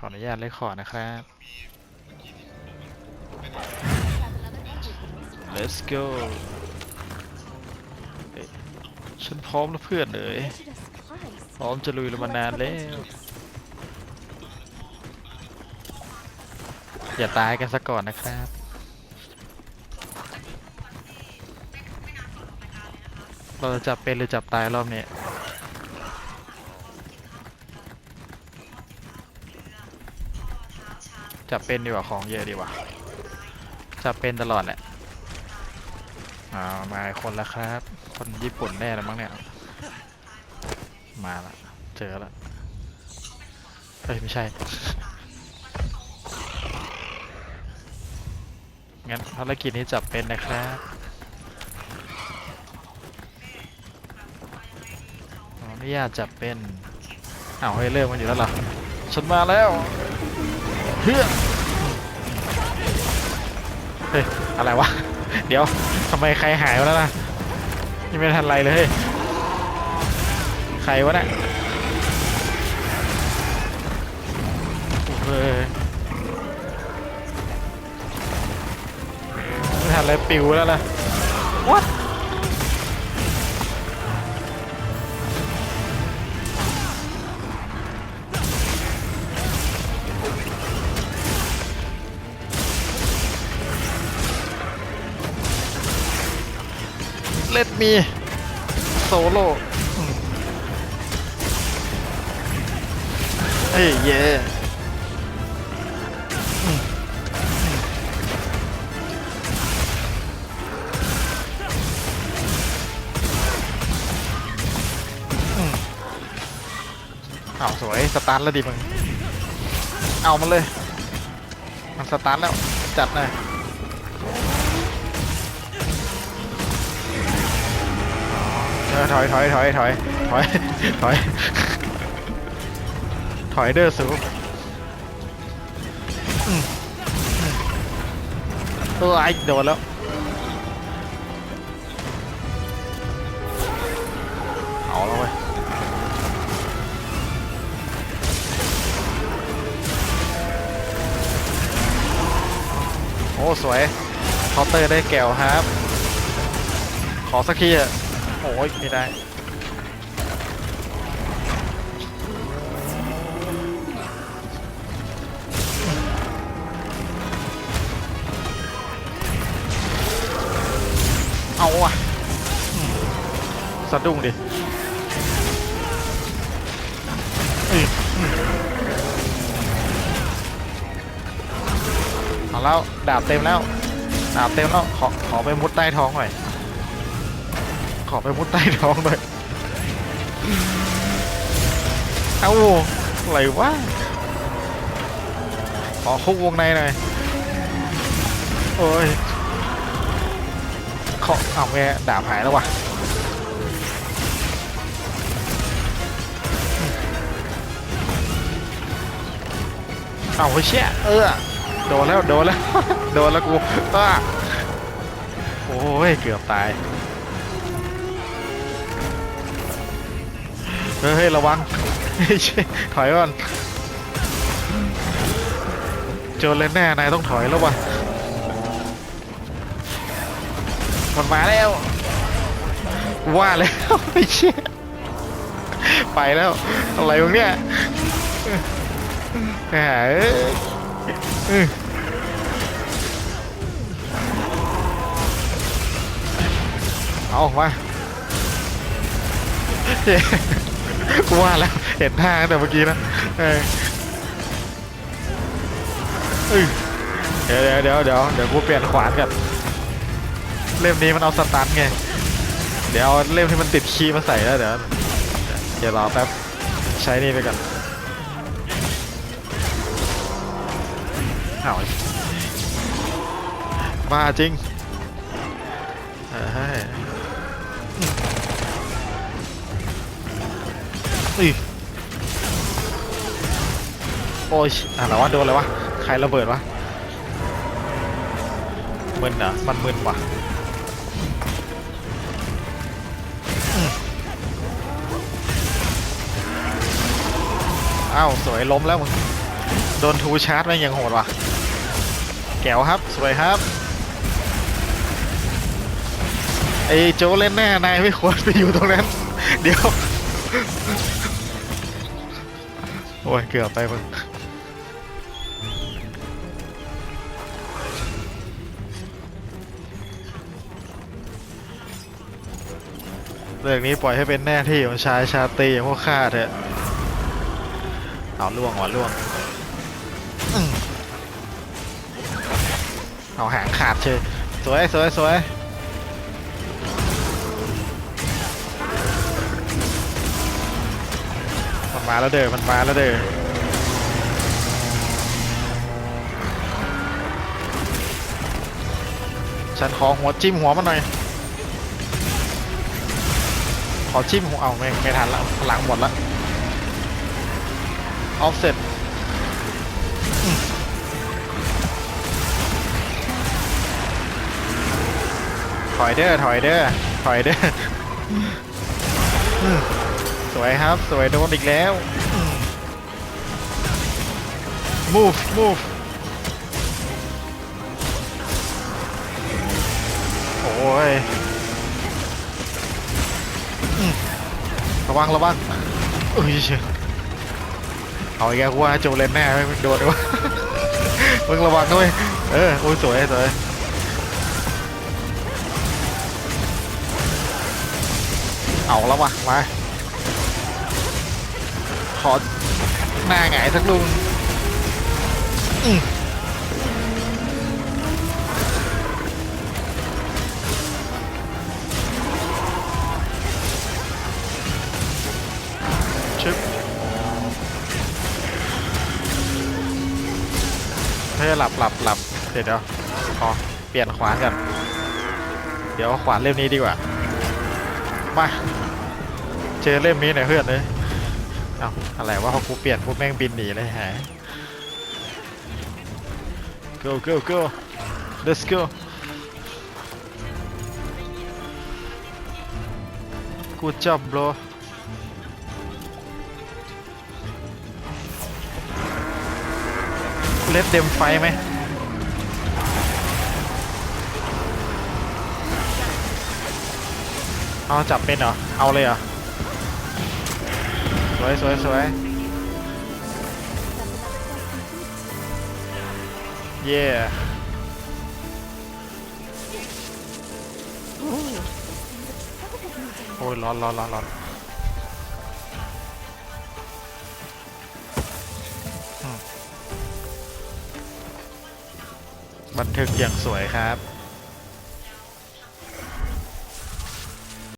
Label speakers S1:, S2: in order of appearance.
S1: ขออนุญาตเลยขอนะครับ let's go เอ้ยฉันพร้อมแล้วเพื่อนเอ๋ยพร้อมจะลุยแล้วมานานแล้ว อย่าตายกันซะก่อนนะครับ เราจะจับเป็นหรือจับตายรอบนี้ จับเป็นดีกว่าของเยอะดีกว่าจับเป็นตลอดแหละอามาคนล้วครับ คนญี่ปุ่นแน่ล้วมั้งเนี่ย มาละเจอละเอ้ยไม่ใช่ งั้นภารกิจนี้จับเป็นนะครับอนุญาตจับเป็นอ้าวเฮ้เริ่มมันอยู่แล้วหรอฉันมาแล้ว เฮ้ยเฮ้ยอะไรวะ เดี๋ยวทำไมใครหายวะแล้วนะยังไม่ทันไรเลย ใครวะเนี่ยเฮ้ยไม่ทันไรปิวแล้วล่ะ What เล็ดมีโซโล่เอ้ยเย่อืมอืมอ้าวสวย สตาร์ทแล้วดิมึง เอามันเลย มันสตาร์ทแล้ว จัดหน่อย ถอยถอยถอยถอยถอยถอยถอยเด้อสูอืมอืมเออไอ้โดนแล้วเอาแล้วเว้ยโอ้ สวยเคาน์เตอร์ได้แก้วครับ ขอสักทีอะ อ้ยไม่ได้เอาว่ะสะดุ้งดิเอาแล้ว ดาบเต็มแล้ว ดาบเต็มแล้ว ขอขอไปมุดใต้ท้องหน่อย ขอไปมุดใต้ท้องหน่อยเอ้าอะไรวะขอคุกวงในหน่อยโอ้ยขอเอาแม่ดาบหายแล้ววะเอาเฮ้ยเชี่ยเออโดนแล้วโดนแล้วโดนแล้วกูอ้าโอ้ยเกือบตาย เฮ้ยระวังเฮ้ยถอยก่อนเจอเลยแน่นายต้องถอยแล้ววะมันมาแล้วกูว่าแล้วไอ้เชี่ยไปแล้ว อะไรวะเนี่ยแหมเอ้ยอื้อเอามาเฮ้ย กูว่าแล้วเห็นท่าตั้งแต่เมื่อกี้นะเออเอ้ยเดี๋ยวเดี๋ยวเดี๋ยวเดี๋ยวกูเปลี่ยนขวานกันเล่มนี้มันเอาสตันไง เดี๋ยวเอาเล่มที่มันติดคีย์มาใส่แล้วเดี๋ยวเดี๋ยวรอแป๊บใช้นี่ไปก่อนเอามาจริงเฮ้ อุ้ยโอ้ยอะไรวะโดนอะไรวะ ใครระเบิดวะ มึนเหรอมันมึนว่ะอ้าว สวยล้มแล้วมึง โดนทูชาร์จแม่งยังโหดวะแก้วครับ สวยครับ ไอ้โจเล่นแน่นายไม่ควรไปอยู่ตรงนั้น เดี๋ยว โอ้ย เกือบไปมึงเรื่องนี้ปล่อยให้เป็นหน้าที่ของชายชาตรีอย่างพวกข้าเถอะเอาล่วงว่ะล่วงอเอาหางขาดเชยสวยสวยสวย มาแล้วเด้อมันมาแล้วเด้อฉันขอหัวจิ้มหัวมันหน่อย ขอจิ้มหัวเอาไม่ไม่ทันแล้วพลังหมดแล้วออฟเซ็ตถอยเด้อถอยเด้อถอยเด้อ สวยครับ สวยโดนอีกแล้ว move move โอ้ยระวังระวังอุ้ยเชี่ยเอาอีกแล้วกูว่าโจเลนแน่ไม่โดนวยมึงระวังด้วยเออโอ้ยสวยสวยเอาแล้ววะมา อหน้าหงายสักลุงชึบเฮ้ยหลับหลับหลับเดี๋ยวเดี๋ยวขอเปลี่ยนขวานกัน เดี๋ยวขวานเล่มนี้ดีกว่า มา เจอเล่มนี้หน่อยเพื่อนเลย เอาอะไรวะพอกูเปลี่ยนปุ๊บแม่งบินหนีเลยฮะ go go go let's go good job bro เล็ดเดมไฟไหมเอาจับเป็นเหรอ เอาเลยเหรอ สวยสวยสวยเย่โอ้ยร้อนร้อนร้อนร้อนบันทึกอย่างสวยครับ